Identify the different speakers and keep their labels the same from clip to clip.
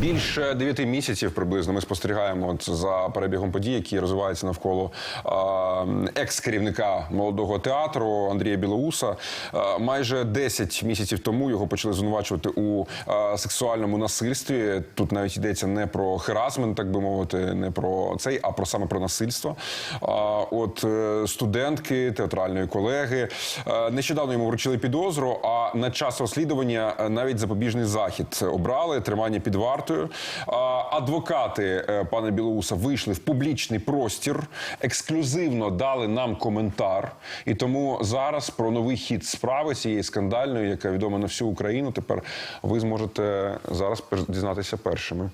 Speaker 1: Більше дев'яти місяців приблизно ми спостерігаємо за перебігом подій, які розвиваються навколо екс-керівника молодого театру Андрія Білоуса. Майже 10 місяців тому його почали звинувачувати у сексуальному насильстві. Тут навіть йдеться не про херасмент, так би мовити, не про цей, а про саме про насильство. От е, студентки, театральної колеги е, нещодавно йому вручили підозру. А на час розслідування е, навіть запобіжний захід обрали тримання під вартою. А, Адвокати е, пана Білоуса вийшли в публічний простір, ексклюзивно дали нам коментар. І тому зараз про новий хід справи цієї скандальної, яка відома на всю Україну. Тепер ви зможете зараз дізнатися першими.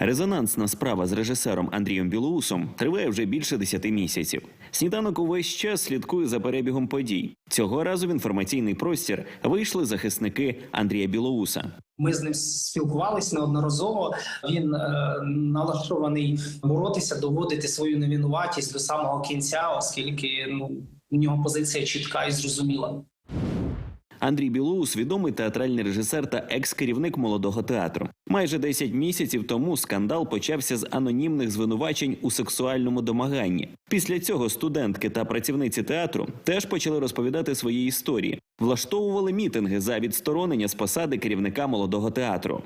Speaker 2: Резонансна справа з режисером Андрієм Білоусом триває вже більше десяти місяців. Сніданок увесь час слідкує за перебігом подій. Цього разу в інформаційний простір вийшли захисники Андрія Білоуса.
Speaker 3: Ми з ним спілкувалися неодноразово. Він е, налаштований боротися, доводити свою невинуватість до самого кінця, оскільки ну у нього позиція чітка і зрозуміла.
Speaker 2: Андрій Білоус відомий театральний режисер та екс-керівник молодого театру. Майже 10 місяців тому скандал почався з анонімних звинувачень у сексуальному домаганні. Після цього студентки та працівниці театру теж почали розповідати свої історії, влаштовували мітинги за відсторонення з посади керівника молодого театру.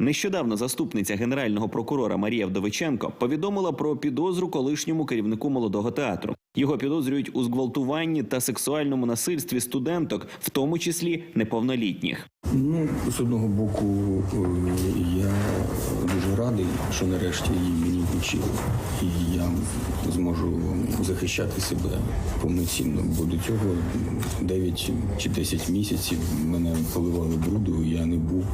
Speaker 2: Нещодавно заступниця генерального прокурора Марія Вдовиченко повідомила про підозру колишньому керівнику молодого театру. Його підозрюють у зґвалтуванні та сексуальному насильстві студенток, в тому числі неповнолітніх.
Speaker 4: Ну, з одного боку, е, я дуже радий, що нарешті її мені вручили. І я зможу захищати себе повноцінно. Бо до цього 9 чи 10 місяців мене поливали бруду, я не був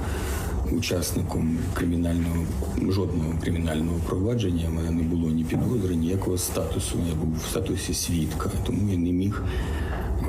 Speaker 4: учасником кримінального жодного кримінального провадження. У мене не було ні підозри, ніякого статусу. Я був в статусі свідка, тому я не міг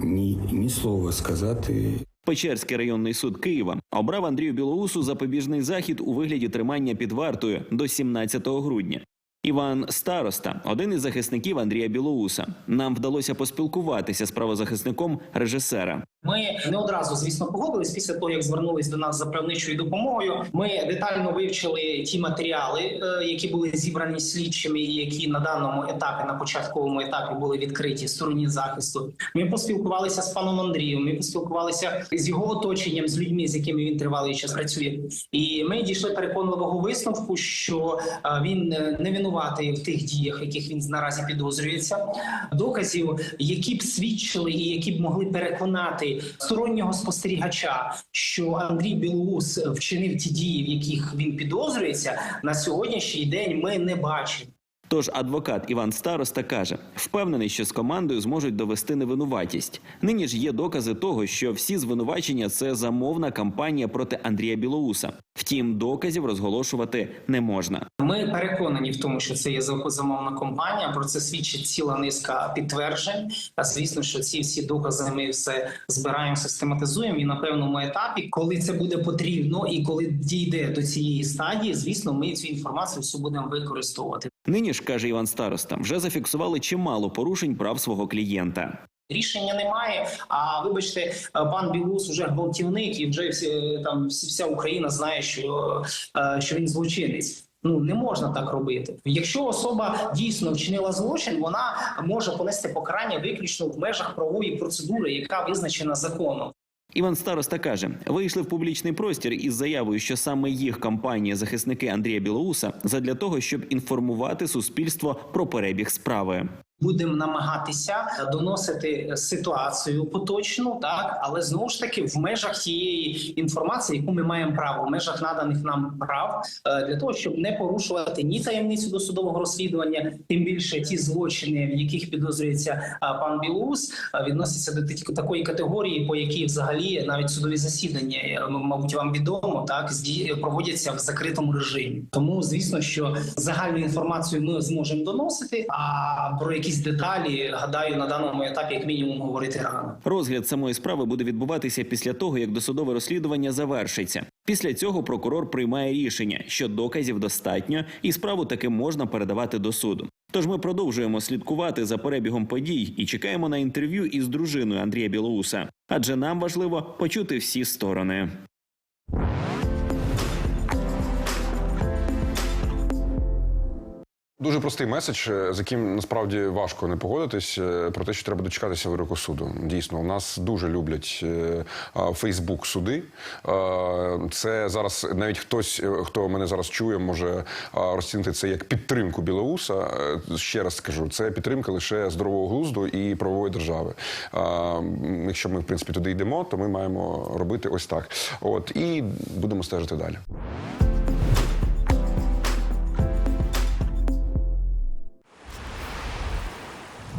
Speaker 4: ні, ні слова сказати
Speaker 2: Печерський районний суд Києва обрав Андрію Білоусу запобіжний захід у вигляді тримання під вартою до 17 грудня. Іван Староста, один із захисників Андрія Білоуса. Нам вдалося поспілкуватися з правозахисником режисера.
Speaker 3: Ми не одразу, звісно, погодились після того, як звернулись до нас за правничою допомогою. Ми детально вивчили ті матеріали, е, які були зібрані слідчими, і які на даному етапі, на початковому етапі, були відкриті стороні захисту. Ми поспілкувалися з паном Андрієм. Ми поспілкувалися з його оточенням, з людьми, з якими він тривалий час працює. І ми дійшли переконливого висновку, що е, він не винуватий в тих діях, яких він наразі підозрюється. Доказів, які б свідчили і які б могли переконати стороннього спостерігача, що Андрій Білоус вчинив ті дії, в яких він підозрюється, на сьогоднішній день ми не бачимо.
Speaker 2: Тож адвокат Іван Староста каже, впевнений, що з командою зможуть довести невинуватість. Нині ж є докази того, що всі звинувачення це замовна кампанія проти Андрія Білоуса. Втім, доказів розголошувати не можна.
Speaker 3: Ми переконані в тому, що це є замовна компанія. Про це свідчить ціла низка підтверджень. А звісно, що ці всі докази ми все збираємо, систематизуємо. І на певному етапі, коли це буде потрібно, і коли дійде до цієї стадії, звісно, ми цю інформацію всю будемо використовувати.
Speaker 2: Нині ж каже Іван Староста, вже зафіксували чимало порушень прав свого клієнта.
Speaker 3: Рішення немає. А вибачте, е, пан Білус вже гвалтівник, і вже всі там вся Україна знає, що, е, що він злочинець. Ну не можна так робити. Якщо особа дійсно вчинила злочин, вона може понести покарання виключно в межах правової процедури, яка визначена законом.
Speaker 2: Іван Староста каже, вийшли в публічний простір із заявою, що саме їх компанія захисники Андрія Білоуса задля того, щоб інформувати суспільство про перебіг справи.
Speaker 3: Будемо намагатися доносити ситуацію поточну, так але знову ж таки в межах тієї інформації, яку ми маємо право, в межах наданих нам прав, е, для того, щоб не порушувати ні таємницю досудового розслідування, тим більше ті злочини, в яких підозрюється е, пан Білоус, е, відносяться до такої категорії, по якій взагалі навіть судові засідання, е, мабуть, вам відомо, так проводяться в закритому режимі. Тому звісно, що загальну інформацію ми зможемо доносити. А про якісь деталі гадаю на даному етапі, як мінімум, говорити рано.
Speaker 2: Розгляд самої справи буде відбуватися після того, як досудове розслідування завершиться. Після цього прокурор приймає рішення, що доказів достатньо, і справу таки можна передавати до суду. Тож ми продовжуємо слідкувати за перебігом подій і чекаємо на інтерв'ю із дружиною Андрія Білоуса, адже нам важливо почути всі сторони.
Speaker 1: Дуже простий меседж, е, з яким насправді важко не погодитись, е, про те, що треба дочекатися вироку суду. Дійсно, у нас дуже люблять е, Фейсбук суди. Це зараз навіть хтось, хто мене зараз чує, може розцінити це як підтримку Білоуса. Ще раз скажу, це підтримка лише здорового глузду і правової держави. Якщо ми в принципі туди йдемо, то ми маємо робити ось так. От і будемо стежити далі.